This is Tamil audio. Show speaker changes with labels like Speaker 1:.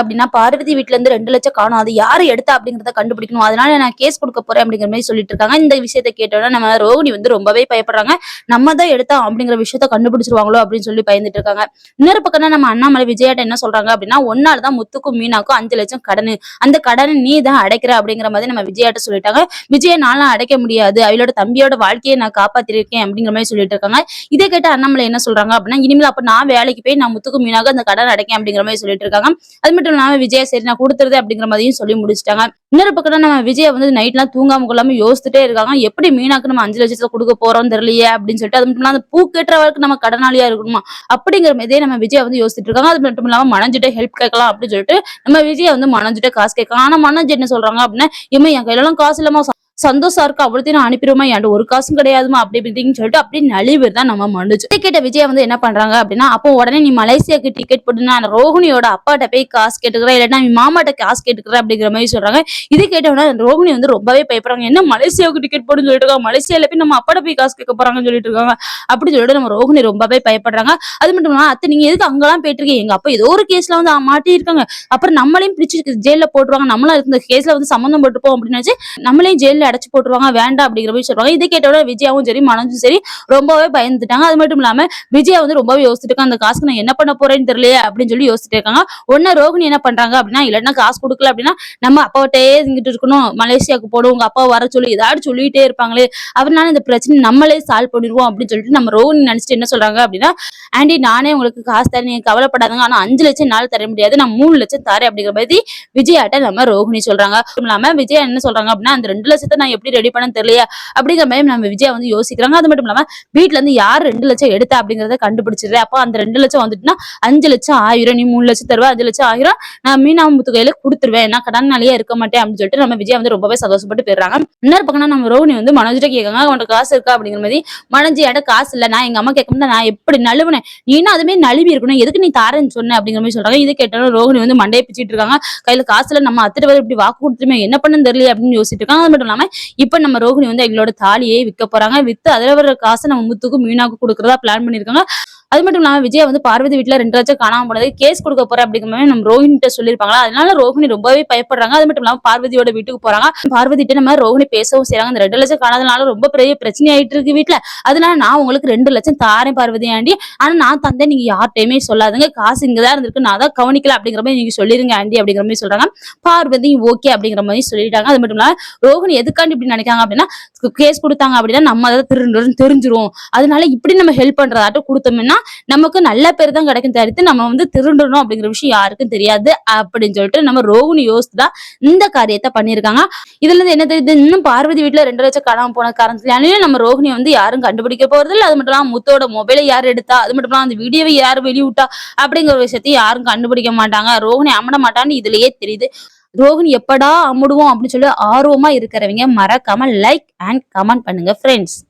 Speaker 1: அப்படின்னா பார்வதி வீட்ல இருந்து ரெண்டு லட்சம் காணும். அது யாரு எடுத்தா அப்படிங்கறத கண்டுபிடிக்கணும். அதனால நான் கேஸ் கொடுக்க போறேன் அப்படிங்கிற மாதிரி சொல்லிட்டு இருக்காங்க இந்த விஷயத்த கேட்டோன்னா நம்ம ரோகிணி வந்து ரொம்பவே பயப்படுறாங்க. நம்ம தான் எடுத்தோம் அப்படிங்கிற விஷயத்த கண்டுபிடிச்சிருவாங்களோ அப்படின்னு சொல்லி பயந்துட்டு இருக்காங்க இன்னொரு பக்கம் நம்ம அண்ணாமலை விஜயாட்ட என்ன சொல்றாங்க அப்படின்னா ஒன்னால தான் முத்துக்கும் மீனாக்கும் அஞ்சு லட்சம் கடன். அந்த கடனை நீ தான் அடைக்கிற அப்படிங்கிற மாதிரி நம்ம விஜயாட்ட சொல்லிட்டாங்க. விஜய நானும் அடைக்க முடியாது. அவளோட தம்பியோட வாழ்க்கையை நான் காப்பாத்திருக்கேன் அப்படிங்கிற மாதிரி சொல்லிட்டு இருக்காங்க இதை கேட்டு அண்ணாமலை என்ன சொல்றாங்க அப்படின்னா இனிமேல் அப்ப நான் வேலைக்கு போய் நான் முத்துக்கு மீனாக அந்த கடன் அடைக்கேன் அப்படிங்கிற மாதிரி சொல்லிட்டு இருக்காங்க அது மட்டும் இல்லாம விஜயா சரி நான் கொடுத்துருது அப்படிங்கிற மாதிரியும் சொல்லி முடிச்சிட்டாங்க. இன்னொரு பக்கம் நம்ம விஜய் வந்து நைட்லாம் தூங்காம கொள்ளாம யோசிச்சுட்டே இருக்காங்க. எப்படி மீனாக்கு நம்ம அஞ்சு லட்சத்துல கொடுக்க போறோம் தெரியலையே அப்படின்னு சொல்லிட்டு அது மட்டும் இல்லாம அந்த பூ கட்டுறவருக்கு நம்ம கடனாளியா இருக்கணுமா அப்படிங்கிற மாதிரியே நம்ம விஜய் வந்து யோசிச்சுட்டு இருக்காங்க. அது மட்டும் இல்லாம மனஞ்சிட்ட ஹெல்ப் கேட்கலாம் அப்படின்னு சொல்லிட்டு நம்ம விஜய் வந்து மனஞ்சிட்ட காசு கேட்கலாம். ஆனா மனஞ்சு என்ன சொல்றாங்க அப்படின்னா இவன் என் கையில எல்லாம் காசு இல்லாம சந்தோஷம் இருக்கு? அவ்வளோத்தையும் நான் அனுப்பிடுமா என்கிட்ட ஒரு காசும் கிடையாதுமா அப்படி இப்படின்னு சொல்லிட்டு அப்படி நலிவு தான் நம்ம மனுச்சு டிக்கெட்டை விஜய் வந்து என்ன பண்றாங்க அப்படின்னா அப்போ உடனே நீ மலேசியாக்கு டிக்கெட் போட்டுனா ரோஹினியோட அப்பாட்ட போய் காசு கேட்டுக்கிற இல்லைன்னா நீ மாமாட்ட காசு கேட்டுக்கிற அப்படிங்கிற மாதிரி சொல்றாங்க. இது கேட்டவொடனே ரோஹினி வந்து ரொம்பவே பயப்படுறாங்க. என்ன மலேசியாவுக்கு டிக்கெட் போடுன்னு சொல்லிட்டு இருக்காங்க. மலேசியால போய் நம்ம அப்பாட்ட போய் காசு கேட்க போறாங்கன்னு சொல்லிட்டு இருக்காங்க. அப்படி சொல்லிட்டு நம்ம ரோஹினி ரொம்பவே பயப்படுறாங்க. அது மட்டும் இல்லாமல் அத்தை நீங்க எதுக்கு அங்கெல்லாம் போயிட்டு இருக்கீங்க எங்க அப்பா ஏதோ ஒரு கேஸ்ல வந்து மாட்டி இருக்காங்க. அப்புறம் நம்மளையும் பிடிச்சி ஜெயில போட்டுருவாங்க. நம்மளும் இந்த கேஸ்ல வந்து சம்மந்தம் போட்டுப்போம் அப்படின்னு நினைச்சு நம்மளையும் ஜெயில அடைச்சு போட்டுருவாங்க. வேண்டாம் அப்படிங்கிற மாதிரி சொல்றாங்க இதை கேட்டோட விஜயாவும் சரி மனோஜும் சரி ரொம்பவே பயந்துட்டாங்க. அது மட்டும் இல்லாம விஜயா வந்து ரொம்பவே யோசிச்சுட்டு அந்த காசுக்கு நான் என்ன பண்ண போறேன்னு தெரியலையே அப்படின்னு சொல்லி யோசிச்சுட்டு இருக்காங்க. ஒன்னு ரோகிணி என்ன பண்றாங்க அப்படின்னா இல்லைன்னா காசு கொடுக்கல அப்படின்னா நம்ம அப்பாவட்டே இங்கிட்டு இருக்கணும். மலேசியாவுக்கு போடும் உங்க அப்பா வர சொல்லி ஏதாவது சொல்லிட்டே இருப்பாங்களே. அதனால இந்த பிரச்சனை நம்மளே சால்வ் பண்ணிடுவோம் அப்படின்னு சொல்லிட்டு நம்ம ரோகிணி நினைச்சிட்டு என்ன சொல்றாங்க அப்படின்னா ஆண்டி நானே உங்களுக்கு காசு தரேன். நீங்க கவலைப்படாதுங்க. ஆனா அஞ்சு லட்சம் நாள் தர முடியாது. நான் மூணு லட்சம் தரேன். அப்படிங்கிற மாதிரி விஜயாட்ட நம்ம ரோகிணி சொல்றாங்க. இல்லாம விஜயா என்ன சொல்றாங்க அப்படின்னா அந்த ரெண்டு லட்சத்தை நான் எப்படி ரெடி பண்ண தெரியலையா அப்படிங்கிற மாதிரி நம்ம விஜயா வந்து யோசிக்கிறாங்க. அது மட்டும் இல்லாம வீட்டுல இருந்து யார் ரெண்டு லட்சம் எடுத்தா அப்படிங்கறத கண்டுபிடிச்சிரு அப்போ அந்த ரெண்டு லட்சம் வந்துட்டுனா அஞ்சு லட்சம் ஆயிரம் நீ மூணு லட்சம் தருவா அஞ்சு லட்சம் ஆயிரம் நான் மீனா முத்து கையில கொடுத்துருவேன். நான் கடனாலேயே இருக்க மாட்டேன் அப்படின்னு சொல்லிட்டு நம்ம விஜயா வந்து ரொம்பவே சந்தோஷப்பட்டு போயிடுறாங்க. இன்னொரு பக்கம் நம்ம ரோஹிணி வந்து மனோஜிட்ட கேட்காங்க அவன்கிட்ட காசு இருக்கா? அப்படிங்கிற மாதிரி மனோஜி இடம் காசு இல்ல. நான் எங்க அம்மா கேட்கும்போது நான் எப்படி நழுவுனேன்? நீனா அதுமே நழுவி இருக்கணும்? எதுக்கு நீ தாரேன்னு சொன்ன? அப்படிங்கிற மாதிரி சொல்றாங்க. இது கேட்டாலும் ரோஹிணி வந்து மண்டையை பிச்சிட்டு இருக்காங்க. கையில காசுல நம்ம அத்திட்டு இப்படி வாக்கு கொடுத்துருமே என்ன பண்ணு தெரியல அப்படின்னு யோசிச்சிட்டு இருக்காங்க. அது மட்டும் இல்லாம இப்ப நம்ம ரோஹிணி வந்து எங்களோட தாலியை விற்க போறாங்க. வித்து அதுல வர காசை நம்ம முத்துக்கும் மீனாக்கும் கொடுக்கறதா பிளான் பண்ணிருக்காங்க அது மட்டும் இல்லாம விஜய் வந்து பார்வதி வீட்டுல ரெண்டு லட்சம் காணாம போனது. கேஸ் கொடுக்க போறேன் அப்படிங்கிற மாதிரி நம்ம ரோஹினிட்ட சொல்லியிருப்பாங்களா? அதனால ரோஹினி ரொம்பவே பயப்படுறாங்க. அது மட்டும் இல்லாம பார்வதியோட வீட்டுக்கு போறாங்க. பார்வதிட்ட நம்ம ரோஹினி பேசவும் செய்யறாங்க இந்த ரெண்டு லட்சம் காணாதனால ரொம்ப பெரிய பிரச்சனை ஆயிட்டு இருக்கு வீட்டுல அதனால நான் உங்களுக்கு ரெண்டு லட்சம் தாரேன் பார்வதி ஆண்டி. ஆனா நான் தந்தேன் நீங்க யார்ட்டையுமே சொல்லாதுங்க. காசு இங்கதான் இருந்திருக்கு. நான் தான் கவனிக்கல அப்படிங்கிற மாதிரி நீங்க சொல்லிருங்க ஆண்டி அப்படிங்கிற மாதிரி சொல்றாங்க. பார்வதி ஓகே அப்படிங்கிற மாதிரி சொல்லிட்டாங்க. அது மட்டும் இல்லாம ரோஹினி எதுக்காண்டி இப்படி நினைக்காங்க அப்படின்னா கேஸ் கொடுத்தாங்க அப்படின்னா நம்ம அதை திருடுறோம் தெரிஞ்சிரும். அதனால இப்படி நம்ம ஹெல்ப் பண்றதாட்டும் கொடுத்தோம்னா நமக்கு நல்ல பேர் தான் கிடைக்கும் தவிர்த்து நம்ம வந்து திருடணும் அப்படிங்கிற விஷயம் யாருக்கும் தெரியாது அப்படின்னு சொல்லிட்டு நம்ம ரோஹினி யோசித்து தான் இந்த காரியத்தை பண்ணியிருக்காங்க. இதுல இருந்து என்ன தெரியுது? இன்னும் பார்வதி வீட்டுல ரெண்டு லட்சம் காணாம போன காரணத்துலயும் நம்ம ரோஹினி வந்து யாரும் கண்டுபிடிக்க போறது இல்லை. அது மட்டும் இல்லாம முத்தோட மொபைலை யார் எடுத்தா? அது மட்டும் இல்லாம அந்த வீடியோவை யார் வெளியிட்டா? அப்படிங்கிற ஒரு விஷயத்தையும் யாரும் கண்டுபிடிக்க மாட்டாங்க. ரோஹினி அமட மாட்டான்னு இதுலயே தெரியுது. ரோஹினி எப்படா அமுடுவோம் அப்படின்னு சொல்லி ஆர்வமா இருக்கிறவங்க மறக்காம லைக் அண்ட் கமெண்ட் பண்ணுங்க ஃப்ரெண்ட்ஸ்